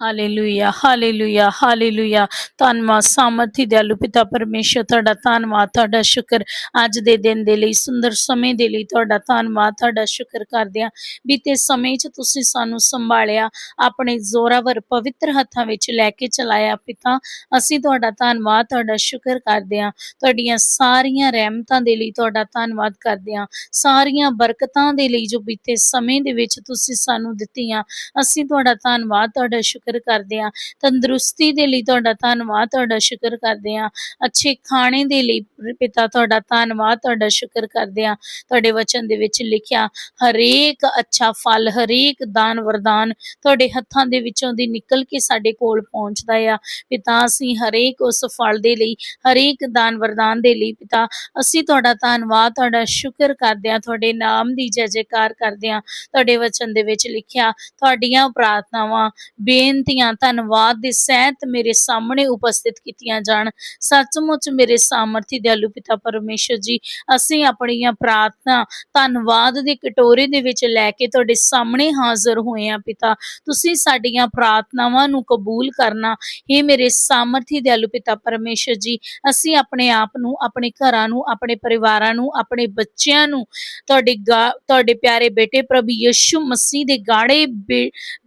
Hallelujah hallelujah hallelujah ਧੰਨਵਾਦ, ਸਾਮਰਥੀ, ਦਿਆਲੂ ਪਿਤਾ ਪਰਮੇਸ਼ਰ, ਤੁਹਾਡਾ ਧੰਨਵਾਦ, ਤੁਹਾਡਾ ਸ਼ੁਕਰ। ਅੱਜ ਦੇ ਦਿਨ ਦੇ ਲਈ, ਸੁੰਦਰ ਸਮੇਂ ਦੇ ਲਈ ਤੁਹਾਡਾ ਧੰਨਵਾਦ, ਤੁਹਾਡਾ ਸ਼ੁਕਰ ਕਰਦੇ ਹਾਂ। ਬੀਤੇ ਸਮੇਂ 'ਚ ਤੁਸੀਂ ਸਾਨੂੰ ਸੰਭਾਲਿਆ, ਆਪਣੇ ਜ਼ੋਰਾਵਰ ਪਵਿੱਤਰ ਹੱਥਾਂ ਵਿੱਚ ਲੈ ਕੇ ਚਲਾਇਆ ਪਿਤਾ। ਅਸੀਂ ਤੁਹਾਡਾ ਧੰਨਵਾਦ, ਤੁਹਾਡਾ ਸ਼ੁਕਰ ਕਰਦੇ ਹਾਂ। ਤੁਹਾਡੀਆਂ ਸਾਰੀਆਂ ਰਹਿਮਤਾਂ ਦੇ ਲਈ ਤੁਹਾਡਾ ਧੰਨਵਾਦ ਕਰਦੇ ਹਾਂ। ਸਾਰੀਆਂ ਬਰਕਤਾਂ ਦੇ ਲਈ ਜੋ ਬੀਤੇ ਸਮੇਂ ਦੇ ਵਿੱਚ ਤੁਸੀਂ ਸਾਨੂੰ ਦਿੱਤੀਆਂ, ਅਸੀਂ ਤੁਹਾਡਾ ਧੰਨਵਾਦ, ਤੁਹਾਡਾ ਸ਼ੁਕਰ ਕਰਦੇ ਹਾਂ। ਤੰਦਰੁਸਤੀ ਦੇ ਲਈ ਤੁਹਾਡਾ ਧੰਨਵਾਦ, ਤੁਹਾਡਾ ਸ਼ੁਕਰ ਕਰਦੇ ਹਾਂ। ਅੱਛੇ ਖਾਣੇ ਦੇ ਲਈ ਪਿਤਾ ਤੁਹਾਡਾ ਧੰਨਵਾਦ, ਤੁਹਾਡਾ ਸ਼ੁਕਰ ਕਰਦੇ ਹਾਂ। ਤੁਹਾਡੇ ਵਚਨ ਦੇ ਵਿੱਚ ਲਿਖਿਆ, ਹਰੇਕ ਅੱਛਾ ਫਲ, ਹਰੇਕ ਦਾਨ ਵਰਦਾਨ ਤੁਹਾਡੇ ਹੱਥਾਂ ਦੇ ਵਿੱਚੋਂ ਦੀ ਨਿਕਲ ਕੇ ਸਾਡੇ ਕੋਲ ਪਹੁੰਚਦਾ ਆ। ਪਿਤਾ, ਅਸੀਂ ਹਰੇਕ ਉਸ ਫਲ ਦੇ ਲਈ, ਹਰੇਕ ਦਾਨ ਵਰਦਾਨ ਦੇ ਲਈ ਪਿਤਾ, ਅਸੀਂ ਤੁਹਾਡਾ ਧੰਨਵਾਦ, ਤੁਹਾਡਾ ਸ਼ੁਕਰ ਕਰਦੇ ਹਾਂ। ਤੁਹਾਡੇ ਨਾਮ ਦੀ ਜੈ ਜੈਕਾਰ ਕਰਦੇ ਹਾਂ। ਤੁਹਾਡੇ ਵਚਨ ਦੇ ਵਿੱਚ ਲਿਖਿਆ, ਤੁਹਾਡੀਆਂ ਪ੍ਰਾਰਥਨਾਵਾਂ ਬੇਨ ਬੇਨਤੀਆਂ, ਧੰਨਵਾਦ ਦੇ ਸਹਿਤ ਮੇਰੇ ਸਾਹਮਣੇ ਉਪਸਥਿਤ ਕੀਤੀਆਂ ਜਾਣ। ਸੱਚਮੁੱਚ ਮੇਰੇ ਸਾਮਰਥੀ ਦਿਆਲੂ ਪਿਤਾ ਪਰਮੇਸ਼ਰ ਜੀ, ਅਸੀਂ ਆਪਣੀਆਂ ਪ੍ਰਾਰਥਨਾ, ਧੰਨਵਾਦ ਦੇ ਕਟੋਰੇ ਦੇ ਵਿੱਚ ਲੈ ਕੇ ਤੁਹਾਡੇ ਸਾਹਮਣੇ ਹਾਜ਼ਰ ਹੋਏ ਆ ਪਿਤਾ। ਤੁਸੀਂ ਸਾਡੀਆਂ ਪ੍ਰਾਰਥਨਾਵਾਂ ਨੂੰ ਕਬੂਲ ਕਰਨਾ ਇਹ ਮੇਰੇ ਸਾਮਰਥੀ ਦਿਆਲੂ ਪਿਤਾ ਪਰਮੇਸ਼ਰ ਜੀ, ਅਸੀਂ ਆਪਣੇ ਆਪ ਨੂੰ, ਆਪਣੇ ਘਰਾਂ ਨੂੰ, ਆਪਣੇ ਪਰਿਵਾਰਾਂ ਨੂੰ, ਆਪਣੇ ਬੱਚਿਆਂ ਨੂੰ, ਤੁਹਾਡੇ ਗਾ- ਤੁਹਾਡੇ ਪਿਆਰੇ ਬੇਟੇ ਪ੍ਰਭੂ ਯਿਸੂ ਮਸੀਹ ਦੇ ਗਾੜੇ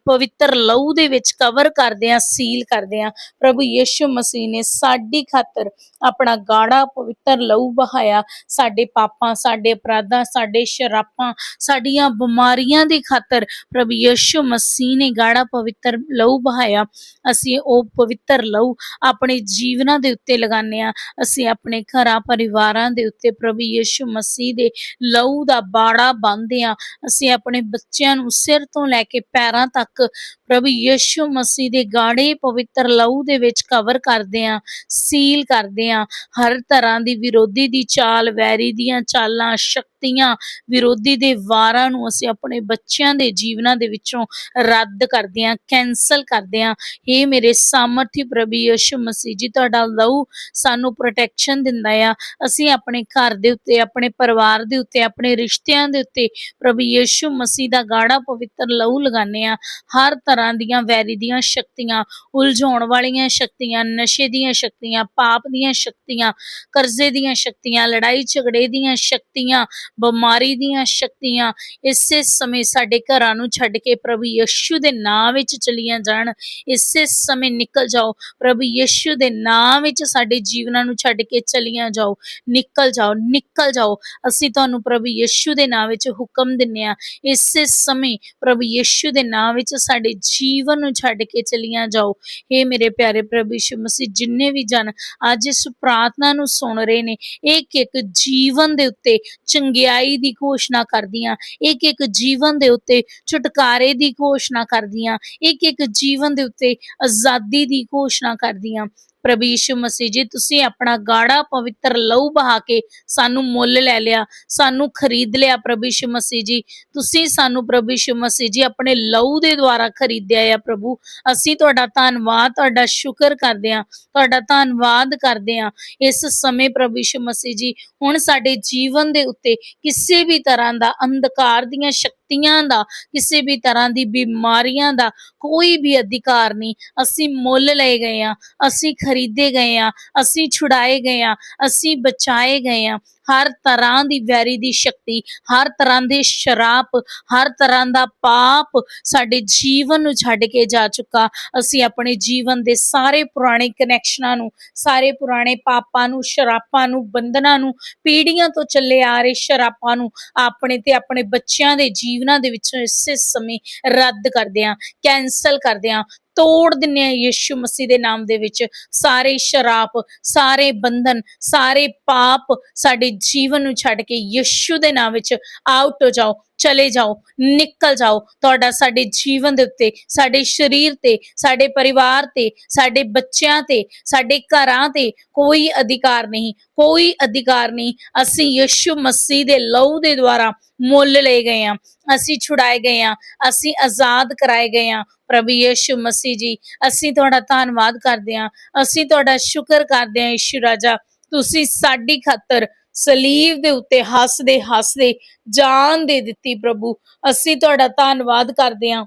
ਪਵਿੱਤਰ ਲਹੂ ਦੇ ਵਿੱਚ ਕਵਰ ਕਰਦੇ ਆ ਸੀਲ ਕਰਦੇ ਆ ਪ੍ਰਭੂ ਯਿਸੂ ਮਸੀਹ ਨੇ ਸਾਡੀ ਖਾਤਰ ਆਪਣਾ ਗਾੜਾ ਪਵਿੱਤਰ ਲਹੂ ਬਹਾਇਆ ਸਾਡੇ ਪਾਪਾਂ, ਸਾਡੇ ਅਪਰਾਧਾਂ, ਸਾਡੇ ਸ਼ਰਾਪਾਂ ਸਾਡੀਆਂ ਬਿਮਾਰੀਆਂ ਦੀ ਖਾਤਰ ਪ੍ਰਭੂ ਯਿਸੂ ਮਸੀਹ ਨੇ ਗਾੜਾ ਪਵਿੱਤਰ ਲਹੂ ਬਹਾਇਆ ਅਸੀਂ ਉਹ ਪਵਿੱਤਰ ਲਹੂ ਆਪਣੇ ਜੀਵਨਾਂ ਦੇ ਉੱਤੇ ਲਗਾਉਂਦੇ ਆ ਅਸੀਂ ਆਪਣੇ ਘਰਾਂ, ਪਰਿਵਾਰਾਂ ਦੇ ਉੱਤੇ ਪ੍ਰਭੂ ਯਿਸੂ ਮਸੀਹ ਦੇ ਲਹੂ ਦਾ ਬਾੜਾ ਬੰਨ੍ਹਦੇ ਆ ਅਸੀਂ ਆਪਣੇ ਬੱਚਿਆਂ ਨੂੰ ਸਿਰ ਤੋਂ ਲੈ ਕੇ ਪੈਰਾਂ ਤੱਕ ਪ੍ਰਭੂ ਯਿਸੂ ਮਸੀਹ ਦੇ ਗਾੜੇ ਪਵਿੱਤਰ ਲਹੂ ਦੇ ਵਿੱਚ ਕਵਰ ਕਰਦੇ ਆ ਸੀਲ ਕਰਦੇ ਆ ਹਰ ਤਰ੍ਹਾਂ ਦੀ ਵਿਰੋਧੀ ਦੀ ਚਾਲ, ਵੈਰੀ ਦੀਆਂ ਚਾਲਾਂ, ਸ਼ਕਤੀਆਂ ਵਿਰੋਧੀ ਦੇ ਵਾਰਾਂ ਨੂੰ ਅਸੀਂ ਆਪਣੇ ਬੱਚਿਆਂ ਦੇ ਜੀਵਨਾਂ ਦੇ ਵਿੱਚੋਂ ਰੱਦ ਕਰਦੇ ਆ ਕੈਨਸਲ ਕਰਦੇ ਆ ਇਹ ਮੇਰੇ ਸਾਮਰਥੀ ਪ੍ਰਭੂ ਯਿਸੂ ਮਸੀਹ ਜੀ, ਤੁਹਾਡਾ ਲਹੂ ਸਾਨੂੰ ਪ੍ਰੋਟੈਕਸ਼ਨ ਦਿੰਦਾ ਆ। ਅਸੀਂ ਆਪਣੇ ਘਰ ਦੇ ਉੱਤੇ, ਆਪਣੇ ਪਰਿਵਾਰ ਦੇ ਉੱਤੇ, ਆਪਣੇ ਰਿਸ਼ਤਿਆਂ ਦੇ ਉੱਤੇ ਪ੍ਰਭੂ ਯਿਸੂ ਮਸੀਹ ਦਾ ਗਾੜਾ ਪਵਿੱਤਰ ਲਹੂ ਲਗਾਉਂਦੇ ਆ ਹਰ ਤਰ੍ਹਾਂ ਦੀਆਂ ਵੈਰੀ ਦੀਆਂ ਸ਼ਕਤੀਆਂ, ਉਲਝਾਉਣ ਵਾਲੀਆਂ ਸ਼ਕਤੀਆਂ, ਨਸ਼ੇ ਦੀਆਂ ਸ਼ਕਤੀਆਂ, ਪਾਪ ਦੀਆਂ ਸ਼ਕਤੀਆਂ, ਕਰਜ਼ੇ ਦੀਆਂ ਸ਼ਕਤੀਆਂ, ਲੜਾਈ ਝਗੜੇ ਦੀਆਂ ਸ਼ਕਤੀਆਂ, ਬਿਮਾਰੀ ਦੀਆਂ ਸ਼ਕਤੀਆਂ, ਇਸੇ ਸਮੇਂ ਸਾਡੇ ਘਰਾਂ ਨੂੰ ਛੱਡ ਕੇ ਪ੍ਰਭੂ ਯਿਸੂ ਦੇ ਨਾਮ ਵਿੱਚ ਚਲੀਆਂ ਜਾਣ, ਇਸੇ ਸਮੇਂ ਨਿਕਲ ਜਾਓ, ਪ੍ਰਭੂ ਯਿਸੂ ਦੇ ਨਾਮ ਵਿੱਚ ਸਾਡੇ ਜੀਵਨਾਂ ਨੂੰ ਛੱਡ ਕੇ ਚਲੀਆਂ ਜਾਓ, ਨਿਕਲ ਜਾਓ ਨਿਕਲ ਜਾਓ, ਅਸੀਂ ਤੁਹਾਨੂੰ ਪ੍ਰਭੂ ਯਿਸੂ ਦੇ ਨਾਮ ਵਿੱਚ ਹੁਕਮ ਦਿੰਨੇ ਆ ਇਸੇ ਸਮੇਂ ਪ੍ਰਭੂ ਯਿਸੂ ਦੇ ਨਾਮ ਵਿੱਚ ਸਾਡੇ ਜੀਵਨ ਨੂੰ ਛੱਡ ਕੇ ਚਲੀਆਂ ਜਾਓ। हे ਮੇਰੇ ਪਿਆਰੇ ਪ੍ਰਭੂ ਯਿਸੂ ਮਸੀਹ, ਜਿੰਨੇ ਵੀ ਜਨ ਅੱਜ ਇਸ ਪ੍ਰਾਰਥਨਾ ਨੂੰ ਸੁਣ ਰਹੇ ਨੇ ਇੱਕ ਇੱਕ ਜੀਵਨ ਦੇ ਉੱਤੇ ਚੰਗਿਆਈ ਦੀ ਘੋਸ਼ਣਾ ਕਰਦੀਆਂ ਇੱਕ ਇੱਕ ਜੀਵਨ ਦੇ ਉੱਤੇ ਛੁਟਕਾਰੇ ਦੀ ਘੋਸ਼ਣਾ ਕਰਦੀਆਂ ਇੱਕ ਇੱਕ ਜੀਵਨ ਦੇ ਉੱਤੇ ਆਜ਼ਾਦੀ ਦੀ ਘੋਸ਼ਣਾ ਕਰਦੀਆਂ। ਪ੍ਰਭੂ ਯਿਸੂ ਮਸੀਹ ਜੀ, ਤੁਸੀਂ ਆਪਣਾ ਗਾੜਾ ਪਵਿੱਤਰ ਲਹੂ ਬਹਾ ਕੇ ਸਾਨੂੰ ਮੁੱਲ ਲੈ ਲਿਆ, ਸਾਨੂੰ ਖਰੀਦ ਲਿਆ ਪ੍ਰਭੂ ਯਿਸੂ ਮਸੀਹ ਜੀ। ਤੁਸੀਂ ਸਾਨੂੰ ਪ੍ਰਭੂ ਯਿਸੂ ਮਸੀਹ ਜੀ ਆਪਣੇ ਲਹੂ ਦੇ ਦੁਆਰਾ ਖਰੀਦਿਆ ਆ ਪ੍ਰਭੂ। ਅਸੀਂ ਤੁਹਾਡਾ ਧੰਨਵਾਦ, ਤੁਹਾਡਾ ਸ਼ੁਕਰ ਕਰਦੇ ਹਾਂ, ਤੁਹਾਡਾ ਧੰਨਵਾਦ ਕਰਦੇ ਹਾਂ ਇਸ ਸਮੇਂ ਪ੍ਰਭੂ ਯਿਸੂ ਮਸੀਹ ਜੀ। ਹੁਣ ਸਾਡੇ ਜੀਵਨ ਦੇ ਉੱਤੇ ਕਿਸੇ ਵੀ ਤਰ੍ਹਾਂ ਦਾ ਅੰਧਕਾਰ ਦੀਆਂ ਸ਼ਕਤੀਆਂ ਦਾ, ਕਿਸੇ ਵੀ ਤਰ੍ਹਾਂ ਦੀ ਬਿਮਾਰੀਆਂ ਦਾ ਕੋਈ ਵੀ ਅਧਿਕਾਰ ਨਹੀਂ। ਅਸੀਂ ਮੁੱਲ ਲਏ ਗਏ ਆ ਅਸੀਂ ਖਰੀਦੇ ਗਏ ਆ ਅਸੀਂ ਛੁਡਾਏ ਗਏ ਆ ਅਸੀਂ ਬਚਾਏ ਗਏ ਆ ਹਰ ਤਰ੍ਹਾਂ ਦੀ ਵੈਰੀ ਦੀ ਸ਼ਕਤੀ, ਹਰ ਤਰ੍ਹਾਂ ਦੇ ਸ਼ਰਾਪ, ਹਰ ਤਰ੍ਹਾਂ ਦਾ ਪਾਪ ਸਾਡੇ ਜੀਵਨ ਨੂੰ ਛੱਡ ਕੇ ਜਾ ਚੁੱਕਾ। ਅਸੀਂ ਆਪਣੇ ਜੀਵਨ ਦੇ ਸਾਰੇ ਪੁਰਾਣੇ ਕਨੈਕਸ਼ਨਾਂ ਨੂੰ, ਸਾਰੇ ਪੁਰਾਣੇ ਪਾਪਾਂ ਨੂੰ, ਸ਼ਰਾਪਾਂ ਨੂੰ, ਬੰਧਨਾਂ ਨੂੰ, ਪੀੜ੍ਹੀਆਂ ਤੋਂ ਚੱਲੇ ਆ ਰਹੇ ਸ਼ਰਾਪਾਂ ਨੂੰ ਆਪਣੇ ਤੇ ਆਪਣੇ ਬੱਚਿਆਂ ਦੇ ਜੀਵਨਾਂ ਦੇ ਵਿੱਚੋਂ ਇਸੇ ਸਮੇਂ ਰੱਦ ਕਰਦੇ ਆ ਕੈਨਸਲ ਕਰਦੇ ਆ ਤੋੜ ਦਿੰਨੇ ਆ ਯਿਸੂ ਮਸੀਹ ਦੇ ਨਾਮ ਦੇ ਵਿੱਚ। ਸਾਰੇ ਸ਼ਰਾਪ, ਸਾਰੇ ਬੰਧਨ, ਸਾਰੇ ਪਾਪ ਸਾਡੇ ਜੀਵਨ ਨੂੰ ਛੱਡ ਕੇ ਯਿਸੂ ਦੇ ਨਾਮ ਵਿੱਚ ਆਊਟ ਹੋ ਜਾਓ, ਚਲੇ ਜਾਓ, ਨਿਕਲ ਜਾਓ। ਤੁਹਾਡਾ ਸਾਡੇ ਜੀਵਨ ਦੇ ਉੱਤੇ, ਸਾਡੇ ਸਰੀਰ ਤੇ, ਸਾਡੇ ਪਰਿਵਾਰ ਤੇ, ਸਾਡੇ ਬੱਚਿਆਂ ਤੇ, ਸਾਡੇ ਘਰਾਂ ਤੇ ਕੋਈ ਅਧਿਕਾਰ ਨਹੀਂ, ਕੋਈ ਅਧਿਕਾਰ ਨਹੀਂ। ਅਸੀਂ ਯਿਸੂ ਮਸੀਹ ਦੇ ਲਹੂ ਦੇ ਦੁਆਰਾ ਮੁੱਲ ਲਏ ਗਏ ਆ ਅਸੀਂ ਛੁਡਾਏ ਗਏ ਆ ਅਸੀਂ ਆਜ਼ਾਦ ਕਰਾਏ ਗਏ ਆ ਪ੍ਰਭੂ ਯਿਸੂ ਮਸੀਹ ਜੀ, ਅਸੀਂ ਤੁਹਾਡਾ ਧੰਨਵਾਦ ਕਰਦੇ ਹਾਂ, ਅਸੀਂ ਤੁਹਾਡਾ ਸ਼ੁਕਰ ਕਰਦੇ ਹਾਂ ਯਿਸੂ ਰਾਜਾ, ਤੁਸੀਂ ਸਾਡੀ ਖਾਤਰ ਸਲੀਬ ਦੇ ਉੱਤੇ ਹੱਸਦੇ ਹੱਸਦੇ ਜਾਨ ਦੇ ਦਿੱਤੀ ਪ੍ਰਭੂ, ਅਸੀਂ ਤੁਹਾਡਾ ਧੰਨਵਾਦ ਕਰਦੇ ਹਾਂ।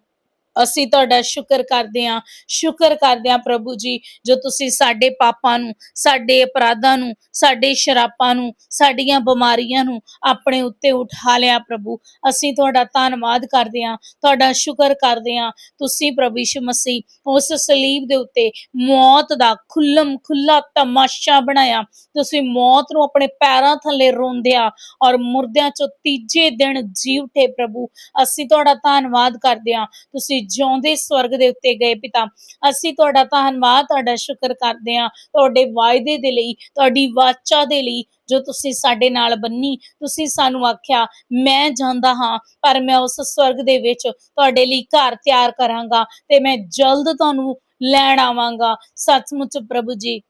ਅਸੀਂ ਤੁਹਾਡਾ ਸ਼ੁਕਰ ਕਰਦੇ ਹਾਂ। ਸ਼ੁਕਰ ਕਰਦੇ ਹਾਂ ਪ੍ਰਭੂ ਜੀ, ਜੋ ਤੁਸੀਂ ਸਾਡੇ ਪਾਪਾਂ ਨੂੰ, ਸਾਡੇ ਅਪਰਾਧਾਂ ਨੂੰ, ਸਾਡੇ ਸ਼ਰਾਪਾਂ ਨੂੰ, ਸਾਡੀਆਂ ਬਿਮਾਰੀਆਂ ਨੂੰ ਆਪਣੇ ਉੱਤੇ ਉਠਾ ਲਿਆ ਪ੍ਰਭੂ। ਅਸੀਂ ਤੁਹਾਡਾ ਧੰਨਵਾਦ ਕਰਦੇ ਹਾਂ, ਤੁਹਾਡਾ ਸ਼ੁਕਰ ਕਰਦੇ ਹਾਂ। ਤੁਸੀਂ ਪ੍ਰਭੂ ਯਿਸੂ ਮਸੀਹ, ਉਸ ਸਲੀਬ ਦੇ ਉੱਤੇ ਮੌਤ ਦਾ ਖੁੱਲਮ ਖੁੱਲਾ ਤਮਾਸ਼ਾ ਬਣਾਇਆ। ਤੁਸੀਂ ਮੌਤ ਨੂੰ ਆਪਣੇ ਪੈਰਾਂ ਥੱਲੇ ਰੋਂਦਿਆ ਔਰ ਮੁਰਦਿਆਂ ਚੋਂ ਤੀਜੇ ਦਿਨ ਜੀ ਉਠੇ ਪ੍ਰਭੂ। ਅਸੀਂ ਤੁਹਾਡਾ ਧੰਨਵਾਦ ਕਰਦੇ ਹਾਂ। ਤੁਸੀਂ ਜਿਉਂਦੇ ਸਵਰਗ ਦੇ ਉੱਤੇ ਗਏ ਪਿਤਾ, ਅਸੀਂ ਤੁਹਾਡਾ ਧੰਨਵਾਦ, ਤੁਹਾਡਾ ਸ਼ੁਕਰ ਕਰਦੇ ਹਾਂ ਤੁਹਾਡੇ ਵਾਅਦੇ ਦੇ ਲਈ, ਤੁਹਾਡੀ ਵਾਚਾ ਦੇ ਲਈ ਜੋ ਤੁਸੀਂ ਸਾਡੇ ਨਾਲ ਬੰਨੀ, ਤੁਸੀਂ ਸਾਨੂੰ ਆਖਿਆ, ਮੈਂ ਜਾਂਦਾ ਹਾਂ, ਪਰ ਮੈਂ ਉਸ ਸਵਰਗ ਦੇ ਵਿੱਚ ਤੁਹਾਡੇ ਲਈ ਘਰ ਤਿਆਰ ਕਰਾਂਗਾ ਤੇ ਮੈਂ ਜਲਦ ਤੁਹਾਨੂੰ ਲੈਣ ਆਵਾਂਗਾ। ਸੱਚਮੁੱਚ ਪ੍ਰਭੂ ਜੀ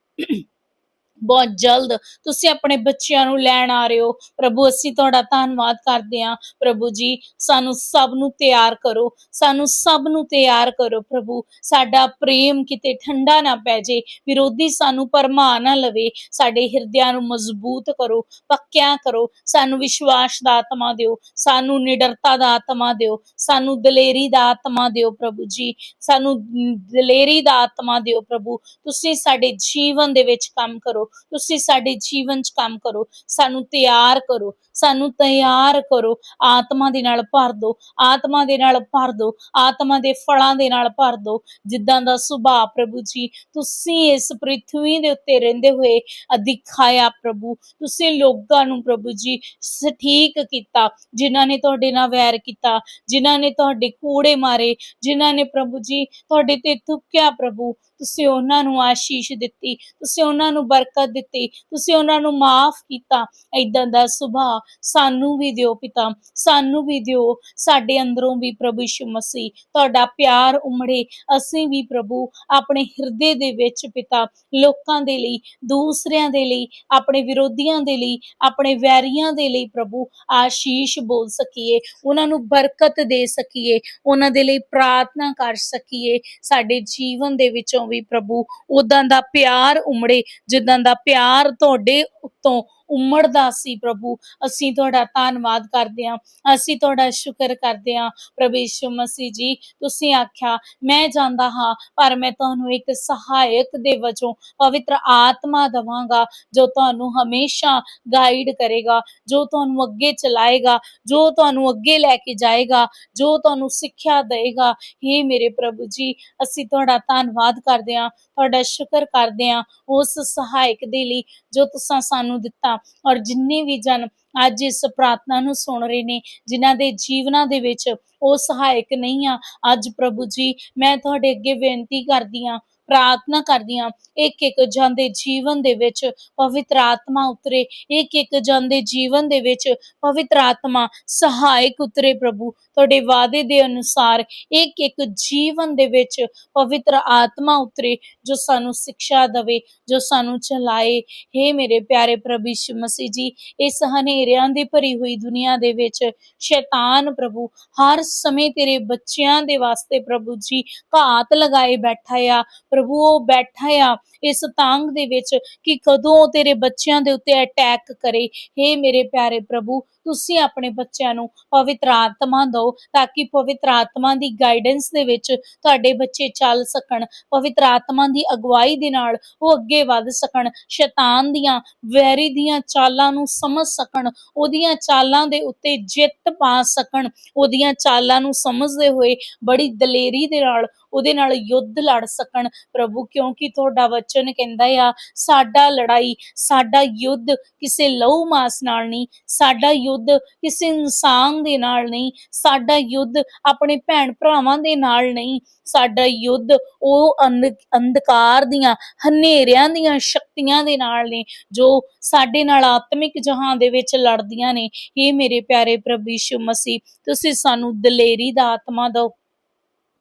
ਬਹੁਤ ਜਲਦ ਤੁਸੀਂ ਆਪਣੇ ਬੱਚਿਆਂ ਨੂੰ ਲੈਣ ਆ ਰਹੇ ਹੋ। ਪ੍ਰਭੂ, ਅਸੀਂ ਤੁਹਾਡਾ ਧੰਨਵਾਦ ਕਰਦੇ ਹਾਂ। ਪ੍ਰਭੂ ਜੀ, ਸਾਨੂੰ ਸਭ ਨੂੰ ਤਿਆਰ ਕਰੋ। ਸਾਨੂੰ ਸਭ ਨੂੰ ਤਿਆਰ ਕਰੋ ਪ੍ਰਭੂ। ਸਾਡਾ ਪ੍ਰੇਮ ਕਿਤੇ ਠੰਡਾ ਨਾ ਪੈ ਜੇ। ਵਿਰੋਧੀ ਸਾਨੂੰ ਪਰਮਾ ਨਾ ਲਵੇ। ਸਾਡੇ ਹਿਰਦਿਆਂ ਨੂੰ ਮਜ਼ਬੂਤ ਕਰੋ, ਪੱਕਿਆ ਕਰੋ। ਸਾਨੂੰ ਵਿਸ਼ਵਾਸ ਦਾ ਆਤਮਾ ਦਿਓ। ਸਾਨੂੰ ਨਿਡਰਤਾ ਦਾ ਆਤਮਾ ਦਿਓ। ਸਾਨੂੰ ਦਲੇਰੀ ਦਾ ਆਤਮਾ ਦਿਓ ਪ੍ਰਭੂ ਜੀ। ਸਾਨੂੰ ਦਲੇਰੀ ਦਾ ਆਤਮਾ ਦਿਓ ਪ੍ਰਭੂ। ਤੁਸੀਂ ਸਾਡੇ ਜੀਵਨ ਦੇ ਵਿੱਚ ਕੰਮ ਕਰੋ। ਤੁਸੀਂ ਸਾਡੇ ਜੀਵਨ 'ਚ ਕੰਮ ਕਰੋ, ਸਾਨੂੰ ਤਿਆਰ ਕਰੋ, ਸਾਨੂੰ ਤਿਆਰ ਕਰੋ, ਆਤਮਾ ਦੇ ਨਾਲ ਭਰ ਦਿਓ, ਆਤਮਾ ਦੇ ਨਾਲ ਭਰ ਦਿਓ, ਆਤਮਾ ਦੇ ਫਲਾਂ ਦੇ ਨਾਲ ਭਰ ਦਿਓ, ਜਿੱਦਾਂ ਦਾ ਸੁਭਾਅ ਪ੍ਰਭੂ ਜੀ, ਤੁਸੀਂ ਇਸ ਪ੍ਰਿਥਵੀ ਦੇ ਉੱਤੇ ਰਹਿੰਦੇ ਹੋਏ ਦਿਖਾਇਆ ਪ੍ਰਭੂ, ਤੁਸੀਂ ਲੋਕਾਂ ਨੂੰ ਪ੍ਰਭੂ ਜੀ ਸ- ਠੀਕ ਕੀਤਾ, ਜਿਨ੍ਹਾਂ ਨੇ ਤੁਹਾਡੇ ਨਾਲ ਵੈਰ ਕੀਤਾ, ਜਿਨ੍ਹਾਂ ਨੇ ਤੁਹਾਡੇ ਕੂੜੇ ਮਾਰੇ, ਜਿਨ੍ਹਾਂ ਨੇ ਪ੍ਰਭੂ ਜੀ ਤੁਹਾਡੇ ਤੇ ਥੁੱਕਿਆ ਪ੍ਰਭੂ, ਤੁਸੀਂ ਉਹਨਾਂ ਨੂੰ ਆਸ਼ੀਸ਼ ਦਿੱਤੀ, ਤੁਸੀਂ ਉਹਨਾਂ ਨੂੰ ਬਰਕਤ ਦਿੱਤੀ। ਤੁਸੀਂ ਉਹਨਾਂ ਨੂੰ ਮਾਫ ਕੀਤਾ। ਇਦਾਂ ਦਾ ਸੁਭਾਅ ਸਾਨੂੰ ਵੀ ਦਿਓ ਪਿਤਾ। ਸਾਨੂੰ ਵੀ ਦਿਓ। ਸਾਡੇ ਅੰਦਰੋਂ ਵੀ ਪ੍ਰਭੂ ਯਿਸੂ ਮਸੀਹ। ਤੁਹਾਡਾ ਪਿਆਰ ਉਮੜੇ। ਅਸੀਂ ਵੀ ਪ੍ਰਭੂ ਆਪਣੇ ਹਿਰਦੇ ਦੇ ਵਿੱਚ ਪਿਤਾ। ਲੋਕਾਂ ਦੇ ਲਈ, ਦੂਸਰਿਆਂ ਦੇ ਲਈ, ਆਪਣੇ ਵਿਰੋਧੀਆਂ ਦੇ ਲਈ, ਆਪਣੇ ਵੈਰੀਆਂ ਦੇ ਲਈ ਪ੍ਰਭੂ ਆਸ਼ੀਸ਼ ਬੋਲ ਸਕੀਏ। ਉਹਨਾਂ ਨੂੰ ਬਰਕਤ ਦੇ ਸਕੀਏ। ਉਹਨਾਂ ਦੇ ਲਈ ਪ੍ਰਾਰਥਨਾ ਕਰ ਸਕੀਏ। ਸਾਡੇ ਜੀਵਨ ਦੇ ਵਿੱਚੋਂ ਵੀ ਪ੍ਰਭੂ ਉਦਾਂ ਦਾ ਪਿਆਰ ਉਮੜੇ। ਜਿੱਦਾਂ ਦਾ ਪਿਆਰ ਤੁਹਾਡੇ ਉੱਤੋਂ ਉਮੜਦਾ ਸੀ ਪ੍ਰਭੂ। ਅਸੀਂ ਤੁਹਾਡਾ ਧੰਨਵਾਦ ਕਰਦੇ ਹਾਂ। ਅਸੀਂ ਤੁਹਾਡਾ ਸ਼ੁਕਰ ਕਰਦੇ ਹਾਂ ਪ੍ਰਭੂ ਯਿਸੂ ਮਸੀਹ ਜੀ। ਤੁਸੀਂ ਆਖਿਆ, ਮੈਂ ਜਾਂਦਾ ਹਾਂ, ਪਰ ਮੈਂ ਤੁਹਾਨੂੰ ਇੱਕ ਸਹਾਇਕ ਦੇ ਵਜੋਂ ਪਵਿੱਤਰ ਆਤਮਾ ਦਵਾਂਗਾ, ਜੋ ਤੁਹਾਨੂੰ ਹਮੇਸ਼ਾ ਗਾਈਡ ਕਰੇਗਾ, ਜੋ ਤੁਹਾਨੂੰ ਅੱਗੇ ਚਲਾਏਗਾ, ਜੋ ਤੁਹਾਨੂੰ ਅੱਗੇ ਲੈ ਕੇ ਜਾਏਗਾ, ਜੋ ਤੁਹਾਨੂੰ ਸਿੱਖਿਆ ਦੇਵੇਗਾ हे ਮੇਰੇ ਪ੍ਰਭੂ ਜੀ, ਅਸੀਂ ਤੁਹਾਡਾ ਧੰਨਵਾਦ ਕਰਦੇ ਹਾਂ, ਤੁਹਾਡਾ ਸ਼ੁਕਰ ਕਰਦੇ ਹਾਂ ਉਸ ਸਹਾਇਕ ਦੇ ਲਈ ਜੋ ਤੁਸੀਂ ਸਾਨੂੰ ਦਿੱਤਾ ਔਰ ਜਿੰਨੇ ਵੀ ਜਨ ਅੱਜ ਇਸ ਪ੍ਰਾਰਥਨਾ ਨੂੰ ਸੁਣ ਰਹੇ ਨੇ, ਜਿਨ੍ਹਾਂ ਦੇ ਜੀਵਨਾਂ ਦੇ ਵਿੱਚ ਉਹ ਸਹਾਇਕ ਨਹੀਂ ਆ, ਅੱਜ ਪ੍ਰਭੂ ਜੀ ਮੈਂ ਤੁਹਾਡੇ ਅੱਗੇ ਬੇਨਤੀ ਕਰਦੀ ਹਾਂ ਪ੍ਰਾਰਥਨਾ ਕਰਦੀ ਹਾਂ ਇੱਕ ਇੱਕ ਜਨ ਦੇ ਜੀਵਨ ਦੇ ਵਿੱਚ ਪਵਿੱਤਰ ਆਤਮਾ ਉਤਰੇ ਇੱਕ ਇੱਕ ਜਨ ਦੇ ਜੀਵਨ ਦੇ ਵਿੱਚ ਪਵਿੱਤਰ ਆਤਮਾ ਸਹਾਇਕ ਉਤਰੇ ਪ੍ਰਭੂ। ਤੁਹਾਡੇ ਵਾਅਦੇ ਦੇ ਅਨੁਸਾਰ ਇੱਕ ਇੱਕ ਜੀਵਨ ਦੇ ਵਿੱਚ ਪਵਿੱਤਰ ਆਤਮਾ ਉਤਰੇ, ਜੋ ਸਾਨੂੰ ਸਿੱਖਿਆ ਦੇਵੇ, ਜੋ ਸਾਨੂੰ ਚਲਾਏ। हे ਮੇਰੇ ਪਿਆਰੇ ਪ੍ਰਭੂ ਯਿਸੂ ਮਸੀਹ ਜੀ ਇਸ ਹਨੇਰਿਆਂ ਦੀ ਭਰੀ ਹੋਈ ਦੁਨੀਆ ਦੇ ਵਿੱਚ ਸ਼ੈਤਾਨ ਪ੍ਰਭੂ, ਹਰ ਸਮੇਂ ਤੇਰੇ ਬੱਚਿਆਂ ਦੇ ਵਾਸਤੇ ਪ੍ਰਭੂ ਜੀ, ਘਾਤ ਲਗਾਏ ਬੈਠਾ ਆ। ਪ੍ਰਭੂ, ਉਹ ਬੈਠਾ ਆ ਇਸ ਤਾਂਗ ਦੇ ਵਿੱਚ ਕਿ ਕਦੋਂ ਤੇਰੇ ਬੱਚਿਆਂ ਦੇ ਉੱਤੇ ਅਟੈਕ ਕਰੇ। हे ਮੇਰੇ ਪਿਆਰੇ ਪ੍ਰਭੂ, ਤੁਸੀਂ ਆਪਣੇ ਬੱਚਿਆਂ ਨੂੰ ਪਵਿੱਤਰ ਆਤਮਾ ਦਿਓ ਤਾਂ ਕਿ ਪਵਿੱਤਰ ਆਤਮਾ ਦੀ ਗਾਈਡੈਂਸ ਦੇ ਵਿੱਚ ਤੁਹਾਡੇ ਬੱਚੇ ਚੱਲ ਸਕਣ। ਪਵਿੱਤਰ ਆਤਮਾ ਦੀ ਅਗਵਾਈ ਦੇ ਨਾਲ ਉਹ ਅੱਗੇ ਵੱਧ ਸਕਣ। ਸ਼ੈਤਾਨ ਦੀਆਂ ਵੈਰੀ ਦੀਆਂ ਚਾਲਾਂ ਨੂੰ ਸਮਝ ਸਕਣ। ਉਹਦੀਆਂ ਚਾਲਾਂ ਦੇ ਉੱਤੇ ਜਿੱਤ ਪਾ ਸਕਣ। ਉਹਦੀਆਂ ਚਾਲਾਂ ਨੂੰ ਸਮਝਦੇ ਹੋਏ ਬੜੀ ਦਲੇਰੀ ਦੇ ਨਾਲ ਉਹਦੇ ਨਾਲ ਯੁੱਧ ਲੜ ਸਕਣ। ਪ੍ਰਭੂ, ਕਿਉਂਕਿ ਤੁਹਾਡਾ ਵਚਨ ਕਹਿੰਦਾ ਆ, ਸਾਡਾ ਲੜਾਈ, ਸਾਡਾ ਯੁੱਧ ਕਿਸੇ ਲਹੂ ਮਾਸ ਨਾਲ ਨਹੀਂ, ਸਾਡਾ ਯੁੱਧ ਕਿਸੇ ਇਨਸਾਨ ਦੇ ਨਾਲ ਨਹੀਂ, ਸਾਡਾ ਯੁੱਧ ਆਪਣੇ ਭੈਣ ਭਰਾਵਾਂ ਦੇ ਨਾਲ ਨਹੀਂ, ਸਾਡਾ ਯੁੱਧ ਉਹ ਅੰਧ- ਅੰਧਕਾਰ ਦੀਆਂ, ਹਨੇਰਿਆਂ ਦੀਆਂ ਸ਼ਕਤੀਆਂ ਦੇ ਨਾਲ ਨੇ, ਜੋ ਸਾਡੇ ਨਾਲ ਆਤਮਿਕ ਜਹਾਨ ਦੇ ਵਿੱਚ ਲੜਦੀਆਂ ਨੇ। ਇਹ ਮੇਰੇ ਪਿਆਰੇ ਪ੍ਰਭੂ ਯਿਸੂ ਮਸੀਹ, ਤੁਸੀਂ ਸਾਨੂੰ ਦਲੇਰੀ ਦਾ ਆਤਮਾ ਦਿਓ।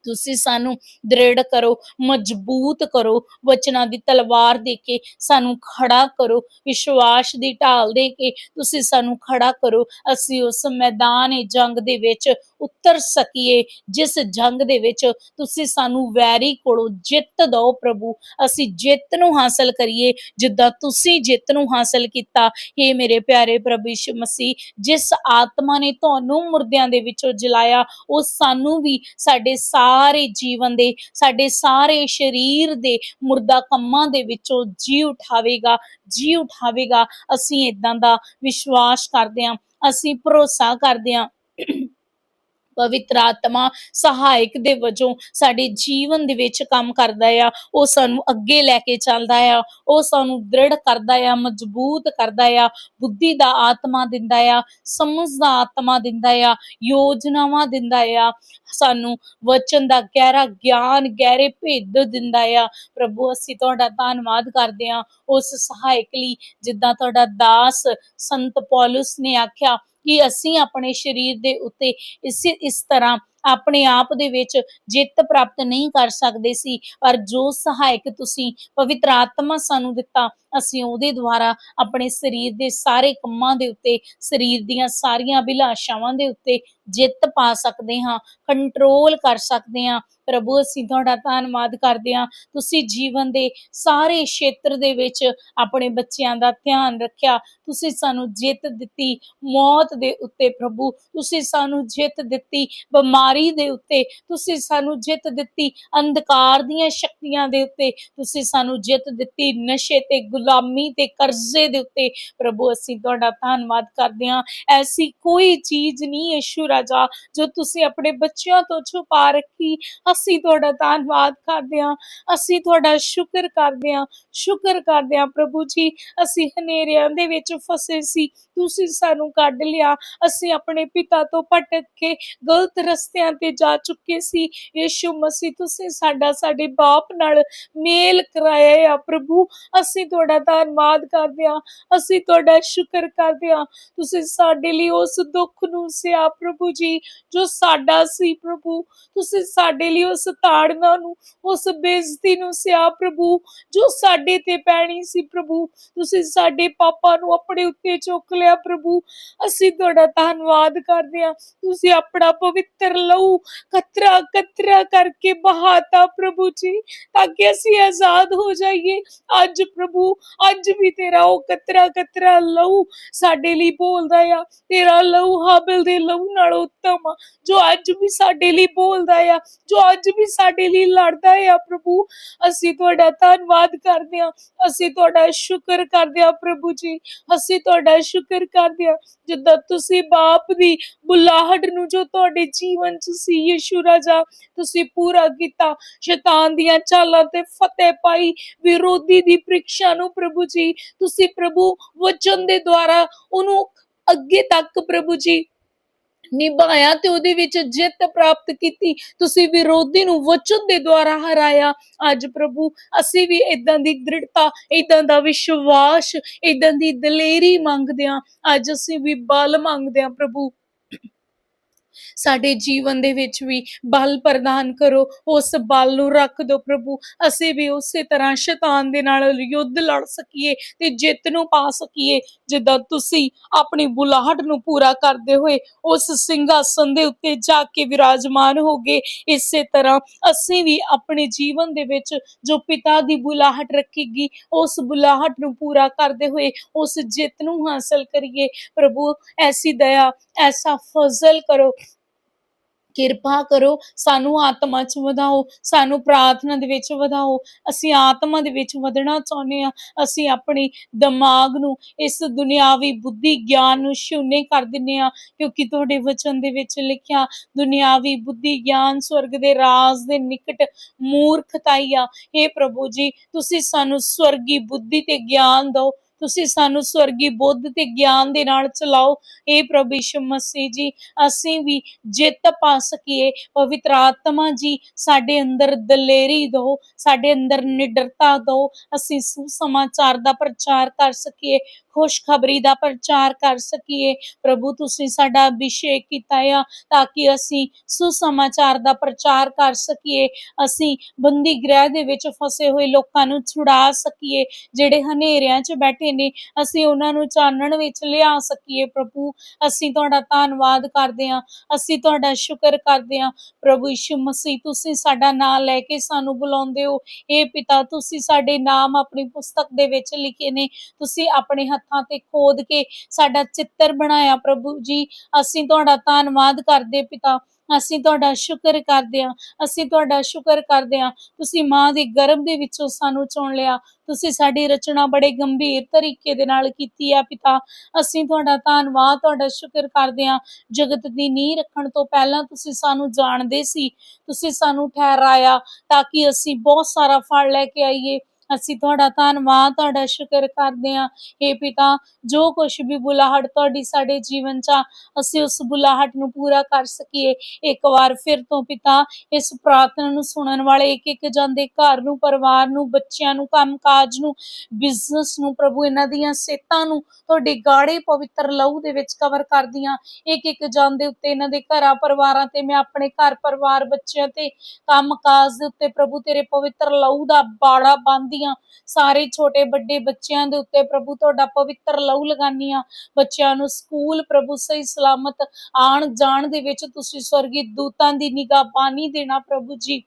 ਤੁਸੀਂ ਸਾਨੂੰ ਦ੍ਰਿੜ ਕਰੋ, ਮਜ਼ਬੂਤ ਕਰੋ, ਵਚਨਾਂ ਦੀ ਤਲਵਾਰ ਦੇ ਕੇ ਸਾਨੂੰ ਖੜਾ ਕਰੋ, ਵਿਸ਼ਵਾਸ ਦੀ ਢਾਲ ਦੇ ਕੇ ਤੁਸੀਂ ਸਾਨੂੰ ਖੜਾ ਕਰੋ। ਅਸੀਂ ਉਸ ਮੈਦਾਨ ਜੰਗ ਦੇ ਵਿੱਚ ਉਤਰ ਸਕੀਏ, ਜਿਸ ਜੰਗ ਦੇ ਵਿੱਚ ਤੁਸੀਂ ਸਾਨੂੰ ਵੈਰੀ ਕੋਲੋਂ ਜਿੱਤ ਦਿਓ ਪ੍ਰਭੂ। ਅਸੀਂ ਜਿੱਤ ਨੂੰ ਹਾਸਲ ਕਰੀਏ, ਜਿੱਦਾਂ ਤੁਸੀਂ ਜਿੱਤ ਨੂੰ ਹਾਸਲ ਕੀਤਾ। ਏ ਮੇਰੇ ਪਿਆਰੇ ਪ੍ਰਭੂ ਯਿਸੂ ਮਸੀਹ, ਜਿਸ ਆਤਮਾ ਨੇ ਤੁਹਾਨੂੰ ਮੁਰਦਿਆਂ ਦੇ ਵਿੱਚੋਂ ਜਲਾਇਆ, ਉਹ ਸਾਨੂੰ ਵੀ ਸਾਡੇ ਸਾਹ ਸਾਰੇ ਜੀਵਨ ਦੇ, ਸਾਡੇ ਸਾਰੇ ਸਰੀਰ ਦੇ ਮੁਰਦਾ ਕੰਮਾਂ ਦੇ ਵਿੱਚੋਂ ਜੀ ਉਠਾਵੇਗਾ ਜੀ ਉਠਾਵੇਗਾ। ਅਸੀਂ ਇਦਾਂ ਦਾ ਵਿਸ਼ਵਾਸ ਕਰਦੇ ਹਾਂ, ਅਸੀਂ ਭਰੋਸਾ ਕਰਦੇ ਹਾਂ। ਪਵਿੱਤਰ ਆਤਮਾ ਸਹਾਇਕ ਦੇ ਵਜੋਂ ਸਾਡੇ ਜੀਵਨ ਦੇ ਵਿੱਚ ਕੰਮ ਕਰਦਾ ਆ, ਉਹ ਸਾਨੂੰ ਅੱਗੇ ਲੈ ਕੇ ਚੱਲਦਾ ਆ, ਉਹ ਸਾਨੂੰ ਦ੍ਰਿੜ ਕਰਦਾ ਆ, ਮਜ਼ਬੂਤ ਕਰਦਾ ਆ, ਬੁੱਧੀ ਦਾ ਆਤਮਾ ਦਿੰਦਾ ਆ, ਸਮਝ ਦਾ ਆਤਮਾ ਦਿੰਦਾ ਆ, ਯੋਜਨਾਵਾਂ ਦਿੰਦਾ ਆ, ਸਾਨੂੰ ਵਚਨ ਦਾ ਗਹਿਰਾ ਗਿਆਨ, ਗਹਿਰੇ ਭੇਦ ਦਿੰਦਾ ਆ। ਪ੍ਰਭੂ, ਅਸੀਂ ਤੁਹਾਡਾ ਧੰਨਵਾਦ ਕਰਦੇ ਹਾਂ ਉਸ ਸਹਾਇਕ ਲਈ, ਜਿੱਦਾਂ ਤੁਹਾਡਾ ਦਾਸ ਸੰਤ ਪੌਲਸ ਨੇ ਆਖਿਆ ਕਿ ਅਸੀਂ ਆਪਣੇ ਸਰੀਰ ਦੇ ਉੱਤੇ ਇਸ ਇਸ ਤਰ੍ਹਾਂ ਆਪਣੇ ਆਪ ਦੇ ਵਿੱਚ ਜਿੱਤ ਪ੍ਰਾਪਤ ਨਹੀਂ ਕਰ ਸਕਦੇ ਸੀ। ਪਰ ਜੋ ਸਹਾਇਕ ਤੁਸੀਂ ਪਵਿੱਤਰ ਆਤਮਾ ਸਾਨੂੰ ਦਿੱਤਾ, ਅਸੀਂ ਉਹਦੇ ਦੁਆਰਾ ਆਪਣੇ ਸਰੀਰ ਦੇ ਸਾਰੇ ਕੰਮਾਂ ਦੇ ਉੱਤੇ, ਸਰੀਰ ਦੀਆਂ ਸਾਰੀਆਂ ਅਭਿਲਾਸ਼ਾਵਾਂ ਦੇ ਉੱਤੇ ਜਿੱਤ ਪਾ ਸਕਦੇ ਹਾਂ ਕੰਟਰੋਲ ਕਰ ਸਕਦੇ ਹਾਂ। ਪ੍ਰਭੂ, ਅਸੀਂ ਤੁਹਾਡਾ ਧੰਨਵਾਦ ਕਰਦੇ ਹਾਂ। ਤੁਸੀਂ ਜੀਵਨ ਦੇ ਸਾਰੇ ਖੇਤਰ ਦੇ ਵਿੱਚ ਆਪਣੇ ਬੱਚਿਆਂ ਦਾ ਧਿਆਨ ਰੱਖਿਆ। ਤੁਸੀਂ ਸਾਨੂੰ ਜਿੱਤ ਦਿੱਤੀ ਮੌਤ ਦੇ ਉੱਤੇ, ਪ੍ਰਭੂ। ਤੁਸੀਂ ਸਾਨੂੰ ਜਿੱਤ ਦਿੱਤੀ ਬਿਮਾਰੀ ਦੇ ਉੱਤੇ ਤੁਸੀਂ ਸਾਨੂੰ ਜਿੱਤ ਦਿੱਤੀ, ਅੰਧਕਾਰ ਦੀਆਂ ਸ਼ਕਤੀਆਂ ਦੇ ਉੱਤੇ ਤੁਸੀਂ ਸਾਨੂੰ ਜਿੱਤ ਦਿੱਤੀ, ਨਸ਼ੇ ਤੇ ਗੁਲਾਮੀ ਤੇ ਕਰਜ਼ੇ ਦੇ ਉੱਤੇ। ਪ੍ਰਭੂ, ਅਸੀਂ ਤੁਹਾਡਾ ਧੰਨਵਾਦ ਕਰਦੇ ਹਾਂ। ਐਸੀ ਕੋਈ ਚੀਜ਼ ਨਹੀਂ ਯਿਸੂ ਰਾਜਾ, ਜੋ ਤੁਸੀਂ ਆਪਣੇ ਬੱਚਿਆਂ ਤੋਂ ਛੁਪਾ ਰੱਖੀ। ਅਸੀਂ ਤੁਹਾਡਾ ਧੰਨਵਾਦ ਕਰਦੇ ਹਾਂ। ਅਸੀਂ ਤੁਹਾਡਾ ਸ਼ੁਕਰ ਕਰਦੇ ਹਾਂ। ਸ਼ੁਕਰ ਕਰਦੇ ਹਾਂ ਪ੍ਰਭੂ ਜੀ, ਅਸੀਂ ਹਨੇਰਿਆਂ ਦੇ ਵਿੱਚ ਫਸੇ ਸੀ। ਤੁਸੀਂ ਸਾਨੂੰ ਕੱਢ ਲਿਆ। ਅਸੀਂ ਆਪਣੇ ਪਿਤਾ ਤੋਂ ਭਟਕ ਕੇ ਗਲਤ ਰਸਤਿਆਂ ਤੇ ਜਾ ਚੁੱਕੇ ਸੀ। ਯਿਸੂ ਮਸੀਹ, ਤੁਸੀਂ ਸਾਡਾ, ਸਾਡੇ ਬਾਪ ਨਾਲ ਮੇਲ ਕਰਾਇਆ ਆ ਪ੍ਰਭੂ। ਅਸੀਂ ਤੁਹਾਡਾ ਧੰਨਵਾਦ ਕਰਦੇ ਹਾਂ। ਅਸੀਂ ਤੁਹਾਡਾ ਸ਼ੁਕਰ ਕਰਦੇ ਹਾਂ। ਤੁਸੀਂ ਸਾਡੇ ਲਈ ਉਸ ਦੁੱਖ ਨੂੰ ਸਿਆ ਪ੍ਰਭੂ ਜੀ, ਜੋ ਸਾਡਾ ਸੀ ਪ੍ਰਭੂ। ਤੁਸੀਂ ਸਾਡੇ ਲਈ ਉਸ ਤਾੜਨਾ ਨੂੰ, ਉਸ ਬੇਇੱਜ਼ਤੀ ਨੂੰ ਸਿਆ ਪ੍ਰਭੂ, ਜੋ ਸਾਡੇ ਤੇ ਪੈਣੀ ਸੀ ਪ੍ਰਭੂ। ਤੁਸੀਂ ਸਾਡੇ ਪਾਪਾ ਨੂੰ ਆਪਣੇ ਉੱਤੇ ਚੁੱਕ ਲਿਆ ਪ੍ਰਭੂ। ਅਸੀਂ ਤੁਹਾਡਾ ਧੰਨਵਾਦ ਕਰਦੇ ਹਾਂ। ਤੁਸੀਂ ਆਪਣਾ ਪਵਿੱਤਰ ਲਹੂ ਕਤਰਾ ਕਤਰਾ ਕਰਕੇ ਬਹਾਤਾ ਪ੍ਰਭੂ ਜੀ, ਤਾਂ ਕਿ ਅਸੀਂ ਆਜ਼ਾਦ ਹੋ ਜਾਈਏ। ਅੱਜ ਪ੍ਰਭੂ, ਅੱਜ ਵੀ ਤੇਰਾ ਉਹ ਕਤਰਾ ਕਤਰਾ ਲਹੂ ਸਾਡੇ ਲਈ ਬੋਲਦਾ ਆ, ਤੇਰਾ ਲਹੂ ਹਾਬਿਲ ਦੇ ਲਹੂ ਨਾਲੋਂ ਉੱਤਮ ਜੋ ਅੱਜ ਵੀ ਸਾਡੇ ਲਈ ਬੋਲਦਾ ਆ, ਜੋ ਅੱਜ ਵੀ ਸਾਡੇ ਲਈ ਲੜਦਾ ਆ ਪ੍ਰਭੂ, ਅਸੀਂ ਤੁਹਾਡਾ ਧੰਨਵਾਦ ਕਰਦੇ ਹਾਂ। ਅਸੀਂ ਤੁਹਾਡਾ ਸ਼ੁਕਰ ਕਰਦੇ ਹਾਂ ਪ੍ਰਭੂ ਜੀ। ਅਸੀਂ ਤੁਹਾਡਾ ਸ਼ੁਕਰ ਕਰਦੇ ਹਾਂ। ਜਿੱਦਾਂ ਤੁਸੀਂ ਬਾਪ ਦੀ ਬੁਲਾਹਟ ਨੂੰ ਜੋ ਤੁਹਾਡੇ ਜੀਵਨ ਚ ਸੀ, ਯਿਸੂ ਰਾਜਾ, ਤੁਸੀਂ ਪੂਰਾ ਕੀਤਾ। ਸ਼ੈਤਾਨ ਦੀਆਂ ਚਾਲਾਂ ਤੇ ਫਤਿਹ ਪਾਈ, ਵਿਰੋਧੀ ਦੀ ਪ੍ਰੀਖਿਆ ਨੂੰ ਪ੍ਰਭੂ ਜੀ, ਤੁਸੀਂ ਪ੍ਰਭੂ ਵਚਨ ਦੇ ਦੁਆਰਾ ਉਹਨੂੰ ਅੱਗੇ ਤੱਕ ਪ੍ਰਭੂ ਜੀ ਨਿਭਾਇਆ ਤੇ ਉਹਦੇ ਵਿੱਚ ਜਿੱਤ ਪ੍ਰਾਪਤ ਕੀਤੀ। ਤੁਸੀਂ ਵਿਰੋਧੀ ਨੂੰ ਵਚਨ ਦੇ ਦੁਆਰਾ ਹਰਾਇਆ। ਅੱਜ ਪ੍ਰਭੂ, ਅਸੀਂ ਵੀ ਇਦਾਂ ਦੀ ਦ੍ਰਿੜਤਾ ਇਦਾਂ ਦਾ ਵਿਸ਼ਵਾਸ ਇਦਾਂ ਦੀ ਦਲੇਰੀ ਮੰਗਦੇ ਹਾਂ। ਅੱਜ ਅਸੀਂ ਵੀ ਬਲ ਮੰਗਦੇ ਹਾਂ ਪ੍ਰਭੂ। ਸਾਡੇ ਜੀਵਨ ਦੇ ਵਿੱਚ ਵੀ ਬਲ ਪ੍ਰਦਾਨ ਕਰੋ, ਉਸ ਬਲ ਨੂੰ ਰੱਖ ਦਿਓ ਪ੍ਰਭੂ। ਅਸੀਂ ਵੀ ਉਸੇ ਤਰ੍ਹਾਂ ਸ਼ੈਤਾਨ ਦੇ ਨਾਲ ਯੁੱਧ ਲੜ ਸਕੀਏ ਤੇ ਜਿੱਤ ਨੂੰ ਪਾ ਸਕੀਏ। ਜਿੱਦਾਂ ਤੁਸੀਂ ਆਪਣੀ ਬੁਲਾਹਟ ਨੂੰ ਪੂਰਾ ਕਰਦੇ ਹੋਏ ਉਸ ਸਿੰਘਾਸਨ ਦੇ ਉੱਤੇ ਜਾ ਕੇ ਵਿਰਾਜਮਾਨ ਹੋਗੇ ਇਸੇ ਤਰ੍ਹਾਂ ਅਸੀਂ ਵੀ ਆਪਣੇ ਜੀਵਨ ਦੇ ਵਿੱਚ ਜੋ ਪਿਤਾ ਦੀ ਬੁਲਾਹਟ ਰੱਖੀਗੀ, ਉਸ ਬੁਲਾਹਟ ਨੂੰ ਪੂਰਾ ਕਰਦੇ ਹੋਏ ਉਸ ਜਿੱਤ ਨੂੰ ਹਾਸਲ ਕਰੀਏ। ਪ੍ਰਭੂ, ਐਸੀ ਦਇਆ, ਐਸਾ ਫਜ਼ਲ ਕਰੋ ਕਿਰਪਾ ਕਰੋ, ਸਾਨੂੰ ਆਤਮਾ ਚ ਵਧਾਓ, ਸਾਨੂੰ ਪ੍ਰਾਰਥਨਾ ਦੇ ਵਿੱਚ ਵਧਾਓ। ਅਸੀਂ ਆਤਮਾ ਦੇ ਵਿੱਚ ਵਧਣਾ ਚਾਹੁੰਦੇ ਆ ਅਸੀਂ ਆਪਣੇ ਦਿਮਾਗ ਨੂੰ ਇਸ ਦੁਨਿਆਵੀ ਬੁੱਧੀ ਗਿਆਨ ਨੂੰ ਸ਼ੂਨੇ ਕਰ ਦਿੰਨੇ ਆ ਕਿਉਂਕਿ ਤੁਹਾਡੇ ਵਚਨ ਦੇ ਵਿੱਚ ਲਿਖਿਆ, ਦੁਨਿਆਵੀ ਬੁੱਧੀ ਗਿਆਨ ਸਵਰਗ ਦੇ ਰਾਜ ਦੇ ਨਿਕਟ ਮੂਰਖਤਾਈ ਆ। हे ਪ੍ਰਭੂ ਜੀ, ਤੁਸੀਂ ਸਾਨੂੰ ਸਵਰਗੀ ਬੁੱਧੀ ਤੇ ਗਿਆਨ ਦਿਓ। ਤੁਸੀਂ ਸਾਨੂੰ ਸਵਰਗੀ ਬੁੱਧ ਤੇ ਗਿਆਨ ਦੇ ਨਾਲ ਚਲਾਓ। ਇਹ ਪ੍ਰਭੂ ਯਿਸੂ ਮਸੀਹ ਜੀ, ਅਸੀਂ ਵੀ ਜਿੱਤ ਪਾ ਸਕੀਏ। ਪਵਿੱਤਰ ਆਤਮਾ ਜੀ, ਸਾਡੇ ਅੰਦਰ ਦਲੇਰੀ ਦਿਓ, ਸਾਡੇ ਅੰਦਰ ਨਿਡਰਤਾ ਦਿਓ। ਅਸੀਂ ਸੁਸਮਾਚਾਰ ਦਾ ਪ੍ਰਚਾਰ ਕਰ ਸਕੀਏ। ਖੁਸ਼ਖਬਰੀ ਦਾ ਪ੍ਰਚਾਰ ਕਰ ਸਕੀਏ। ਪ੍ਰਭੂ, ਤੁਸੀਂ ਸਾਡਾ ਅਭਿਸ਼ੇਕ ਕੀਤਾ ਆ ਤਾਂ ਕਿ ਅਸੀਂ ਸੁਸਮਾਚਾਰ ਦਾ ਪ੍ਰਚਾਰ ਕਰ ਸਕੀਏ। ਅਸੀਂ ਬੰਦੀ ਗ੍ਰਹਿ ਦੇ ਵਿੱਚ ਫਸੇ ਹੋਏ ਲੋਕਾਂ ਨੂੰ ਛੁਡਾ ਸਕੀਏ। ਜਿਹੜੇ ਹਨੇਰਿਆਂ 'ਚ ਬੈਠੇ ਨੇ, ਅਸੀਂ ਉਹਨਾਂ ਨੂੰ ਚਾਨਣ ਵਿੱਚ ਲਿਆ ਸਕੀਏ। ਪ੍ਰਭੂ, ਅਸੀਂ ਤੁਹਾਡਾ ਧੰਨਵਾਦ ਕਰਦੇ ਹਾਂ। ਅਸੀਂ ਤੁਹਾਡਾ ਸ਼ੁਕਰ ਕਰਦੇ ਹਾਂ। ਪ੍ਰਭੂ ਯਿਸੂ ਮਸੀਹ, ਤੁਸੀਂ ਸਾਡਾ ਨਾਮ ਲੈ ਕੇ ਸਾਨੂੰ ਬੁਲਾਉਂਦੇ ਹੋ। ਇਹ ਪਿਤਾ, ਤੁਸੀਂ ਸਾਡੇ ਨਾਮ ਆਪਣੀ ਪੁਸਤਕ ਦੇ ਵਿੱਚ ਲਿਖੇ ਨੇ। ਤੁਸੀਂ ਆਪਣੇ ਹੱਥ ਤੇ ਖੋਦ ਕੇ ਸਾਡਾ ਚਿੱਤਰ ਬਣਾਇਆ ਪ੍ਰਭੂ ਜੀ। ਅਸੀਂ ਤੁਹਾਡਾ ਧੰਨਵਾਦ ਕਰਦੇ ਪਿਤਾ। ਅਸੀਂ ਤੁਹਾਡਾ ਸ਼ੁਕਰ ਕਰਦੇ ਹਾਂ। ਅਸੀਂ ਤੁਹਾਡਾ ਸ਼ੁਕਰ ਕਰਦੇ ਹਾਂ। ਤੁਸੀਂ ਮਾਂ ਦੇ ਗਰਭ ਦੇ ਵਿੱਚੋਂ ਸਾਨੂੰ ਚੁਣ ਲਿਆ। ਤੁਸੀਂ ਸਾਡੀ ਰਚਨਾ ਬੜੇ ਗੰਭੀਰ ਤਰੀਕੇ ਦੇ ਨਾਲ ਕੀਤੀ ਆ ਪਿਤਾ। ਅਸੀਂ ਤੁਹਾਡਾ ਧੰਨਵਾਦ, ਤੁਹਾਡਾ ਸ਼ੁਕਰ ਕਰਦੇ ਹਾਂ। ਜਗਤ ਦੀ ਨੀਂਹ ਰੱਖਣ ਤੋਂ ਪਹਿਲਾਂ ਤੁਸੀਂ ਸਾਨੂੰ ਜਾਣਦੇ ਸੀ। ਤੁਸੀਂ ਸਾਨੂੰ ਠਹਿਰਾਇਆ ਤਾਂ ਕਿ ਅਸੀਂ ਬਹੁਤ ਸਾਰਾ ਫਲ ਲੈ ਕੇ ਆਈਏ। ਅਸੀਂ ਤੁਹਾਡਾ ਧੰਨਵਾਦ, ਤੁਹਾਡਾ ਸ਼ੁਕਰ ਕਰਦੇ ਹਾਂ। हे ਪਿਤਾ, ਜੋ ਕੁਝ ਵੀ ਬੁਲਾਹਟ ਤੁਹਾਡੀ ਸਾਡੇ ਜੀਵਨ 'ਚ ਅਸੀਂ ਉਸ ਬੁਲਾਹਟ ਨੂੰ ਪੂਰਾ ਕਰ ਸਕੀਏ। ਇੱਕ ਵਾਰ ਫਿਰ ਤੋਂ ਪਿਤਾ, ਇਸ ਪ੍ਰਾਰਥਨਾ ਨੂੰ ਸੁਣਨ ਵਾਲੇ ਇੱਕ ਇੱਕ ਜਾਂਦੇ ਘਰ ਨੂੰ, ਪਰਿਵਾਰ ਨੂੰ, ਬੱਚਿਆਂ ਨੂੰ, ਕੰਮਕਾਜ ਨੂੰ ਬਿਜ਼ਨਸ ਨੂੰ, ਪ੍ਰਭੂ ਇਹਨਾਂ ਦੀਆਂ ਸਿਹਤਾਂ ਨੂੰ ਤੁਹਾਡੇ ਗਾੜੇ ਪਵਿੱਤਰ ਲਹੂ ਦੇ ਵਿੱਚ ਕਵਰ ਕਰਦੀਆਂ ਇੱਕ ਇੱਕ ਜਾਂਦੇ ਉੱਤੇ ਇਹਨਾਂ ਦੇ ਘਰਾਂ ਪਰਿਵਾਰਾਂ ਤੇ, ਮੈਂ ਆਪਣੇ ਘਰ ਪਰਿਵਾਰ ਬੱਚਿਆਂ ਤੇ, ਕੰਮਕਾਜ ਦੇ ਉੱਤੇ ਪ੍ਰਭੂ ਤੇਰੇ ਪਵਿੱਤਰ ਲਹੂ ਦਾ ਬਾੜਾ ਬੰਨ੍ਹਦੀਆਂ ਸਾਰੇ ਛੋਟੇ ਵੱਡੇ ਬੱਚਿਆਂ ਦੇ ਉੱਤੇ ਪ੍ਰਭੂ ਤੁਹਾਡਾ ਪਵਿੱਤਰ ਲਹੂ ਲਗਾਨੀਆਂ ਬੱਚਿਆਂ ਨੂੰ ਸਕੂਲ ਪ੍ਰਭੂ ਸਹੀ ਸਲਾਮਤ ਆਣ ਜਾਣ ਦੇ ਵਿੱਚ ਤੁਸੀਂ ਸਵਰਗੀ ਦੂਤਾਂ ਦੀ ਨਿਗਾਹ ਪਾਣੀ ਦੇਣਾ ਪ੍ਰਭੂ ਜੀ।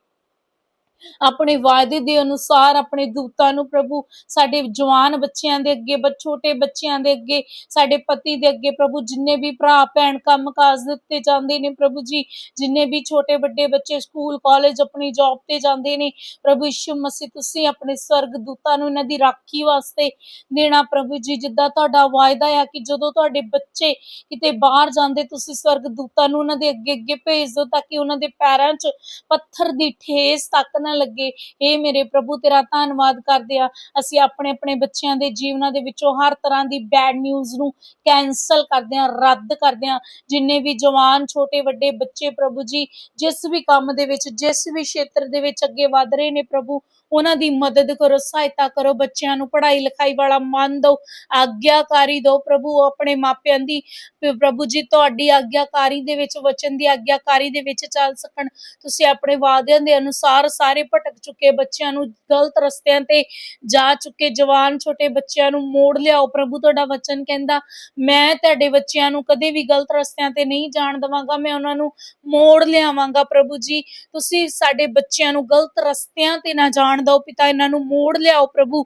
ਆਪਣੇ ਵਾਅਦੇ ਦੇ ਅਨੁਸਾਰ ਆਪਣੇ ਦੂਤਾਂ ਨੂੰ ਪ੍ਰਭੂ, ਸਾਡੇ ਜਵਾਨ ਬੱਚਿਆਂ ਦੇ ਅੱਗੇ ਛੋਟੇ ਬੱਚਿਆਂ ਦੇ ਅੱਗੇ, ਸਾਡੇ ਪਤੀ ਦੇ ਅੱਗੇ ਪ੍ਰਭੂ, ਜਿੰਨੇ ਵੀ ਭਰਾ, ਭੈਣ ਕੰਮਕਾਜ ਦੇ ਉੱਤੇ ਜਾਂਦੇ ਨੇ ਪ੍ਰਭੂ ਜੀ, ਜਿੰਨੇ ਵੀ ਛੋਟੇ ਵੱਡੇ ਬੱਚੇ ਸਕੂਲ, ਕਾਲਜ ਆਪਣੀ ਜੌਬ ਤੇ ਜਾਂਦੇ ਨੇ, ਪ੍ਰਭੂ ਯਿਸੂ ਮਸੀਹ, ਤੁਸੀਂ ਆਪਣੇ ਸਵਰਗ ਦੂਤਾਂ ਨੂੰ ਇਹਨਾਂ ਦੀ ਰਾਖੀ ਵਾਸਤੇ ਦੇਣਾ ਪ੍ਰਭੂ ਜੀ, ਜਿੱਦਾਂ ਤੁਹਾਡਾ ਵਾਅਦਾ ਆ ਕਿ ਜਦੋਂ ਤੁਹਾਡੇ ਬੱਚੇ ਕਿਤੇ ਬਾਹਰ ਜਾਂਦੇ, ਤੁਸੀਂ ਸਵਰਗ ਦੂਤਾਂ ਨੂੰ ਉਹਨਾਂ ਦੇ ਅੱਗੇ ਅੱਗੇ ਭੇਜ ਦਿਓ, ਤਾਂ ਕਿ ਉਹਨਾਂ ਦੇ ਪੈਰਾਂ 'ਚ ਪੱਥਰ ਦੀ ਠੇਸ ਤੱਕ ਨਾ ਲੱਗੇ। ਇਹ ਮੇਰੇ ਪ੍ਰਭੂ, ਤੇਰਾ ਧੰਨਵਾਦ ਕਰਦੇ ਆ ਅਸੀਂ ਆਪਣੇ ਆਪਣੇ ਬੱਚਿਆਂ ਦੇ ਜੀਵਨਾਂ ਦੇ ਵਿੱਚੋਂ ਹਰ ਤਰ੍ਹਾਂ ਦੀ ਬੈਡ ਨਿਊਜ਼ ਨੂੰ ਕੈਨਸਲ ਕਰਦੇ ਆ ਰੱਦ ਕਰਦੇ ਆ ਜਿੰਨੇ ਵੀ ਜਵਾਨ, ਛੋਟੇ, ਵੱਡੇ ਬੱਚੇ ਪ੍ਰਭੂ ਜੀ, ਜਿਸ ਵੀ ਕੰਮ ਦੇ ਵਿੱਚ, ਜਿਸ ਵੀ ਖੇਤਰ ਦੇ ਵਿੱਚ ਅੱਗੇ ਵਧ ਰਹੇ ਨੇ ਪ੍ਰਭੂ, ਉਹਨਾਂ ਦੀ ਮਦਦ ਕਰੋ, ਸਹਾਇਤਾ ਕਰੋ, ਬੱਚਿਆਂ ਨੂੰ ਪੜ੍ਹਾਈ ਲਿਖਾਈ ਵਾਲਾ ਮਨ ਦਿਓ, ਆਗਿਆਕਾਰੀ ਦਿਓ ਪ੍ਰਭੂ ਆਪਣੇ ਮਾਪਿਆਂ ਦੀ ਪ੍ਰਭੂ ਜੀ, ਤੁਹਾਡੀ ਆਗਿਆਕਾਰੀ ਦੇ ਵਿੱਚ, ਵਚਨ ਦੀ ਆਗਿਆਕਾਰੀ ਦੇ ਵਿੱਚ ਚੱਲ ਸਕਣ। ਤੁਸੀਂ ਆਪਣੇ ਵਾਅਦਿਆਂ ਦੇ ਅਨੁਸਾਰ ਸਾਰੇ ਭਟਕ ਚੁੱਕੇ, ਬੱਚਿਆਂ ਨੂੰ ਗਲਤ ਰਸਤਿਆਂ ਤੇ ਜਾ ਚੁੱਕੇ, ਜਵਾਨ ਛੋਟੇ ਬੱਚਿਆਂ ਨੂੰ ਮੋੜ ਲਿਆਓ, ਪ੍ਰਭੂ ਤੁਹਾਡਾ ਵਚਨ ਕਹਿੰਦਾ, ਮੈਂ ਤੁਹਾਡੇ ਬੱਚਿਆਂ ਨੂੰ ਕਦੇ ਵੀ ਗਲਤ ਰਸਤਿਆਂ ਤੇ ਨਹੀਂ ਜਾਣ ਦਵਾਂਗਾ, ਮੈਂ ਉਹਨਾਂ ਨੂੰ ਮੋੜ ਲਿਆਵਾਂਗਾ, ਪ੍ਰਭੂ ਜੀ, ਤੁਸੀਂ ਸਾਡੇ ਬੱਚਿਆਂ ਨੂੰ ਗਲਤ ਰਸਤਿਆਂ ਤੇ ਨਾ ਜਾਣ ਦਿਓ, ਪਿਤਾ ਇਹਨਾਂ ਨੂੰ ਮੋੜ ਲਿਆਓ, ਪ੍ਰਭੂ।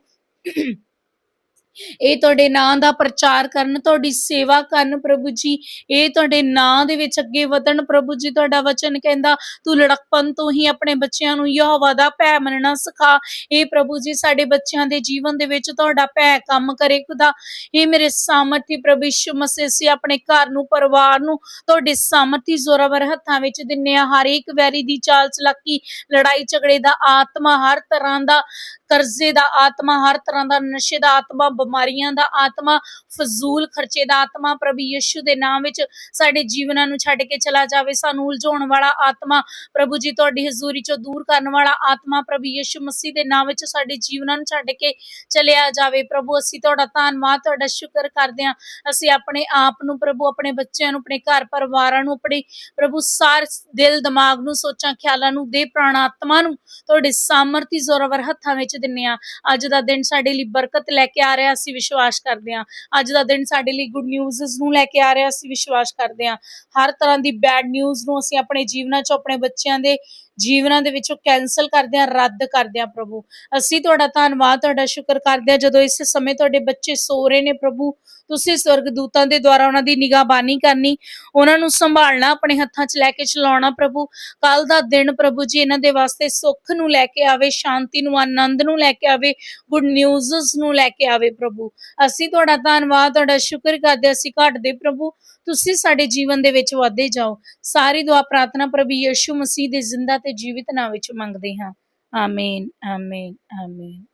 ਇਹ ਤੁਹਾਡੇ ਨਾਂ ਦਾ ਪ੍ਰਚਾਰ ਕਰਨ, ਤੁਹਾਡੀ ਸੇਵਾ ਕਰਨ ਪ੍ਰਭੂ ਜੀ। ਇਹ ਤੁਹਾਡੇ ਨਾਂ ਦੇ ਵਿੱਚ ਅੱਗੇ ਵਧਣ ਪ੍ਰਭੂ ਜੀ, ਤੁਹਾਡਾ ਵਚਨ ਕਹਿੰਦਾ, ਤੂੰ ਲੜਕਪਨ ਤੋਂ ਹੀ ਆਪਣੇ ਬੱਚਿਆਂ ਨੂੰ ਯਹੋਵਾ ਦਾ ਭੈ ਮੰਨਣਾ ਸਿਖਾ। ਇਹ ਪ੍ਰਭੂ ਜੀ ਸਾਡੇ ਬੱਚਿਆਂ ਦੇ ਜੀਵਨ ਦੇ ਵਿੱਚ ਤੁਹਾਡਾ ਭੈ ਕੰਮ ਕਰੇ ਖੁਦਾ। ਇਹ ਮੇਰੇ ਸਾਮਰਥੀ ਪ੍ਰਭੂ ਯਿਸੂ ਮਸੀਹ, ਅਸੀਂ ਆਪਣੇ ਘਰ ਨੂੰ, ਪਰਿਵਾਰ ਨੂੰ ਤੁਹਾਡੇ ਸਾਮਰਥੀ ਜ਼ੋਰਾਵਰ ਹੱਥਾਂ ਵਿੱਚ ਦਿੰਨੇ ਆ ਹਰ ਇੱਕ ਵੈਰੀ ਦੀ ਚਾਲ ਚਲਾਕੀ, ਲੜਾਈ ਝਗੜੇ ਦਾ ਆਤਮਾ, ਹਰ ਤਰ੍ਹਾਂ ਦਾ ਕਰਜ਼ੇ ਦਾ ਆਤਮਾ, ਹਰ ਤਰ੍ਹਾਂ ਦਾ ਨਸ਼ੇ ਦਾ ਆਤਮਾ, ਬਿਮਾਰੀਆਂ ਦਾ ਆਤਮਾ, ਫਜ਼ੂਲ ਖਰਚੇ ਦਾ ਆਤਮਾ, ਪ੍ਰਭੂ ਯਿਸੂ ਦੇ ਨਾਮ ਵਿੱਚ ਸਾਡੇ ਜੀਵਨਾਂ ਨੂੰ ਛੱਡ ਕੇ ਚਲਾ ਜਾਵੇ, ਸਾਨੂੰ ਉਲਝਾਉਣ ਵਾਲਾ ਆਤਮਾ, ਪ੍ਰਭੂ ਜੀ ਤੁਹਾਡੀ ਹਜ਼ੂਰੀ ਚੋਂ ਦੂਰ ਕਰਨ ਵਾਲਾ ਆਤਮਾ, ਪ੍ਰਭੂ ਯਿਸੂ ਮਸੀਹ ਦੇ ਨਾਮ ਵਿੱਚ ਸਾਡੇ ਜੀਵਨਾਂ ਨੂੰ ਛੱਡ ਕੇ ਚਲਿਆ ਜਾਵੇ। ਪ੍ਰਭੂ, ਅਸੀਂ ਤੁਹਾਡਾ ਧੰਨਵਾਦ, ਤੁਹਾਡਾ ਸ਼ੁਕਰ ਕਰਦੇ ਹਾਂ। ਅਸੀਂ ਆਪਣੇ ਆਪ ਨੂੰ, ਪ੍ਰਭੂ, ਆਪਣੇ ਬੱਚਿਆਂ ਨੂੰ, ਆਪਣੇ ਘਰ ਪਰਿਵਾਰਾਂ ਨੂੰ, ਆਪਣੇ ਪ੍ਰਭੂ ਸਾਰ ਦਿਲ, ਦਿਮਾਗ ਨੂੰ, ਸੋਚਾਂ, ਖਿਆਲਾਂ ਨੂੰ, ਦੇ ਪ੍ਰਾਣ ਆਤਮਾ ਨੂੰ ਤੁਹਾਡੇ ਸਾਮਰਥੀ ਜ਼ੋਰਵਰ ਹੱਥਾਂ ਵਿੱਚ ਦਿੰਨੇ ਆ। ਅੱਜ ਦਾ ਦਿਨ ਸਾਡੇ ਲਈ ਬਰਕਤ ਲੈ ਕੇ ਆ ਰਿਹਾ, ਅਸੀਂ ਵਿਸ਼ਵਾਸ ਕਰਦੇ ਹਾਂ। ਅੱਜ ਦਾ ਦਿਨ ਸਾਡੇ ਲਈ ਗੁੱਡ ਨਿਊਜ਼ਸ ਨੂੰ ਲੈ ਕੇ ਆ ਰਿਹਾ, ਅਸੀਂ ਵਿਸ਼ਵਾਸ ਕਰਦੇ ਹਾਂ। ਹਰ ਤਰ੍ਹਾਂ ਦੀ ਬੈਡ ਨਿਊਜ਼ ਨੂੰ ਅਸੀਂ ਆਪਣੇ ਜੀਵਨਾਂ 'ਚ, ਆਪਣੇ ਬੱਚਿਆਂ ਦੇ ਜੀਵਨਾਂ ਦੇ ਵਿੱਚੋਂ ਕੈਨਸਲ ਕਰਦੇ ਹਾਂ ਰੱਦ ਕਰਦੇ ਹਾਂ ਪ੍ਰਭੂ। ਅਸੀਂ ਤੁਹਾਡਾ ਧੰਨਵਾਦ, ਤੁਹਾਡਾ ਸ਼ੁਕਰ ਕਰਦੇ ਹਾਂ ਜਦੋਂ ਇਸ ਸਮੇਂ ਤੁਹਾਡੇ ਬੱਚੇ ਸੋ ਰਹੇ ਨੇ ਪ੍ਰਭੂ। ਤੁਸੀਂ ਸਵਰਗ ਦੂਤਾਂ ਦੇ ਦੁਆਰਾ ਉਹਨਾਂ ਦੀ ਨਿਗਾਹਬਾਨੀ ਕਰਨੀ, ਉਹਨਾਂ ਨੂੰ ਸੰਭਾਲਣਾ, ਆਪਣੇ ਹੱਥਾਂ 'ਚ ਲੈ ਕੇ ਚਲਾਉਣਾ ਪ੍ਰਭੂ। ਕੱਲ ਦਾ ਦਿਨ ਪ੍ਰਭੂ ਜੀ, ਇਹਨਾਂ ਦੇ ਵਾਸਤੇ ਸੁੱਖ ਨੂੰ ਲੈ ਕੇ ਆਵੇ, ਸ਼ਾਂਤੀ ਨੂੰ, ਆਨੰਦ ਨੂੰ ਲੈ ਕੇ ਆਵੇ ਗੁੱਡ ਨਿਊਜ਼ਸ ਨੂੰ ਲੈ ਕੇ ਆਵੇ ਪ੍ਰਭੂ। ਅਸੀਂ ਤੁਹਾਡਾ ਧੰਨਵਾਦ, ਤੁਹਾਡਾ ਸ਼ੁਕਰ ਕਰਦੇ ਅਸੀਂ ਘਟਦੇ ਪ੍ਰਭੂ। ਤੁਸੀਂ ਸਾਡੇ ਜੀਵਨ ਦੇ ਵਿੱਚ ਵਧਦੇ ਜਾਓ। ਸਾਰੀ ਦੁਆ, ਪ੍ਰਾਰਥਨਾ ਪ੍ਰਭੂ ਯਿਸੂ ਮਸੀਹ ਦੇ ਜ਼ਿੰਦਾ ਤੇ ਜੀਵਿਤ ਨਾਮ ਵਿੱਚ ਮੰਗਦੇ ਹਾਂ। ਆਮੀਨ ਆਮੀਨ ਆਮੀਨ।